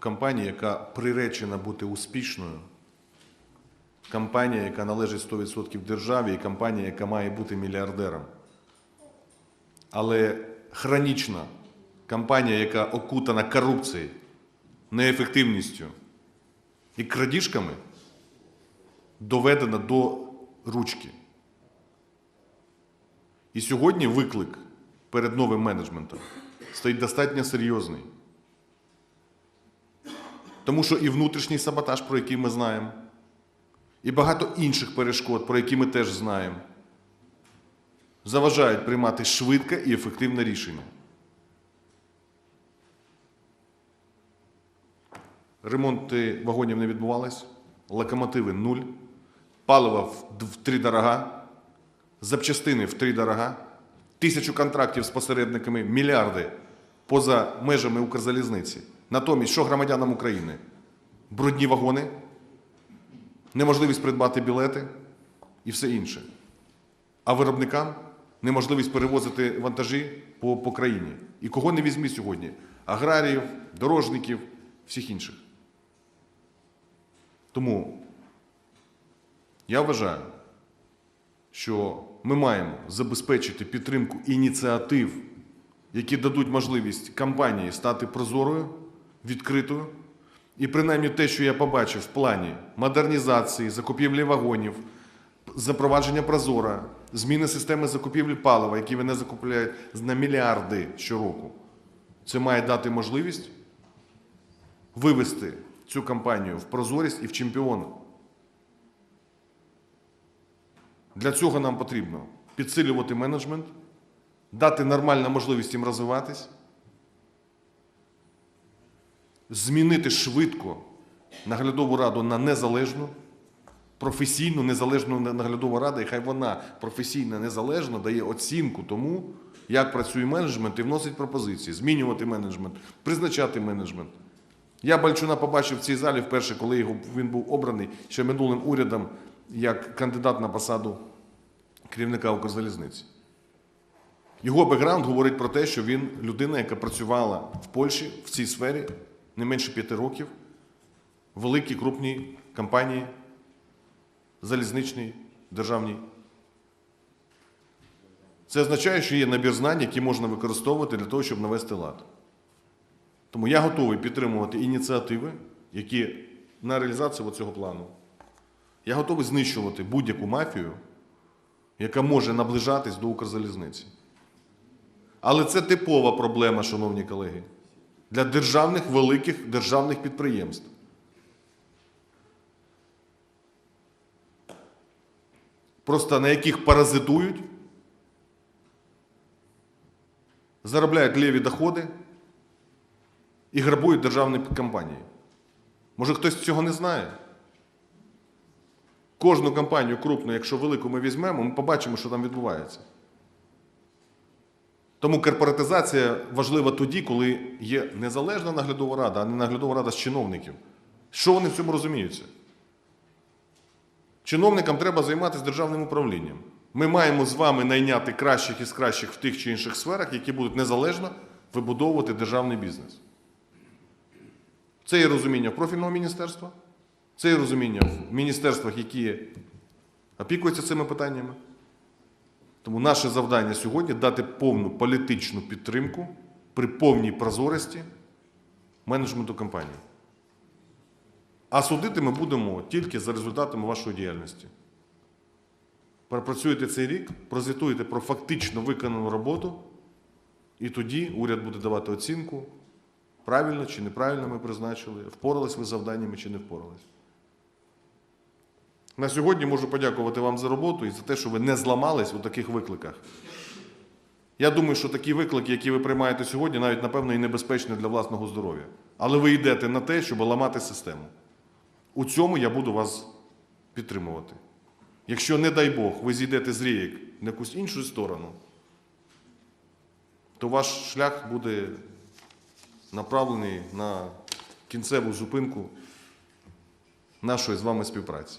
компанія, яка приречена бути успішною, компанія, яка належить 100% державі, і компанія, яка має бути мільярдером. Але хронічна компанія, яка окутана корупцією, неефективністю і крадіжками, доведена до ручки. І сьогодні виклик перед новим менеджментом стоїть достатньо серйозний. Тому що і внутрішній саботаж, про який ми знаємо, і багато інших перешкод, про які ми теж знаємо, заважають приймати швидке і ефективне рішення. Ремонти вагонів не відбувались, локомотиви нуль, паливо в- в три дорога, запчастини в три дорога, тисячу контрактів з посередниками, мільярди поза межами Укрзалізниці. Натомість, що громадянам України? Брудні вагони, неможливість придбати білети і все інше. А виробникам неможливість перевозити вантажі по, по країні. І кого не візьми сьогодні? Аграріїв, дорожників, всіх інших. Тому я вважаю, що ми маємо забезпечити підтримку ініціатив, які дадуть можливість компанії стати прозорою, відкритою. І принаймні те, що я побачив в плані модернізації, закупівлі вагонів, запровадження Прозора, зміни системи закупівлі палива, які вони закупляють на мільярди щороку, це має дати можливість вивести цю компанію в прозорість і в чемпіона. Для цього нам потрібно підсилювати менеджмент, дати нормальну можливість їм розвиватись, змінити швидко наглядову раду на незалежну, професійну незалежну наглядову раду, і хай вона професійно незалежно дає оцінку тому, як працює менеджмент і вносить пропозиції, змінювати менеджмент, призначати менеджмент. Я Бальчуна побачив в цій залі вперше, коли його, він був обраний ще минулим урядом як кандидат на посаду керівника Укрзалізниці. Його бекграунд говорить про те, що він людина, яка працювала в Польщі в цій сфері не менше п'яти років, в великій крупній компанії залізничній, державній. Це означає, що є набір знань, які можна використовувати для того, щоб навести лад. Тому я готовий підтримувати ініціативи, які на реалізацію цього плану. Я готовий знищувати будь-яку мафію, яка може наближатись до Укрзалізниці. Але це типова проблема, шановні колеги, для державних великих державних підприємств. Просто на яких паразитують, заробляють ліві доходи і грабують державні компанії. Може, хтось цього не знає? Кожну компанію крупну, якщо велику ми візьмемо, ми побачимо, що там відбувається. Тому корпоратизація важлива тоді, коли є незалежна наглядова рада, а не наглядова рада з чиновників. Що вони в цьому розуміються? Чиновникам треба займатися державним управлінням. Ми маємо з вами найняти кращих із кращих в тих чи інших сферах, які будуть незалежно вибудовувати державний бізнес. Це є розуміння профільного міністерства, це є розуміння в міністерствах, які опікуються цими питаннями. Тому наше завдання сьогодні дати повну політичну підтримку при повній прозорості менеджменту компанії. А судити ми будемо тільки за результатами вашої діяльності. Пропрацюєте цей рік, прозвітуєте про фактично виконану роботу, і тоді уряд буде давати оцінку, правильно чи неправильно ми призначили, впорались ви з завданнями чи не впорались. На сьогодні можу подякувати вам за роботу і за те, що ви не зламались у таких викликах. Я думаю, що такі виклики, які ви приймаєте сьогодні, навіть, напевно, і небезпечні для власного здоров'я. Але ви йдете на те, щоб ламати систему. У цьому я буду вас підтримувати. Якщо, не дай Бог, ви зійдете з рієк на якусь іншу сторону, то ваш шлях буде направлений на кінцеву зупинку нашої з вами співпраці.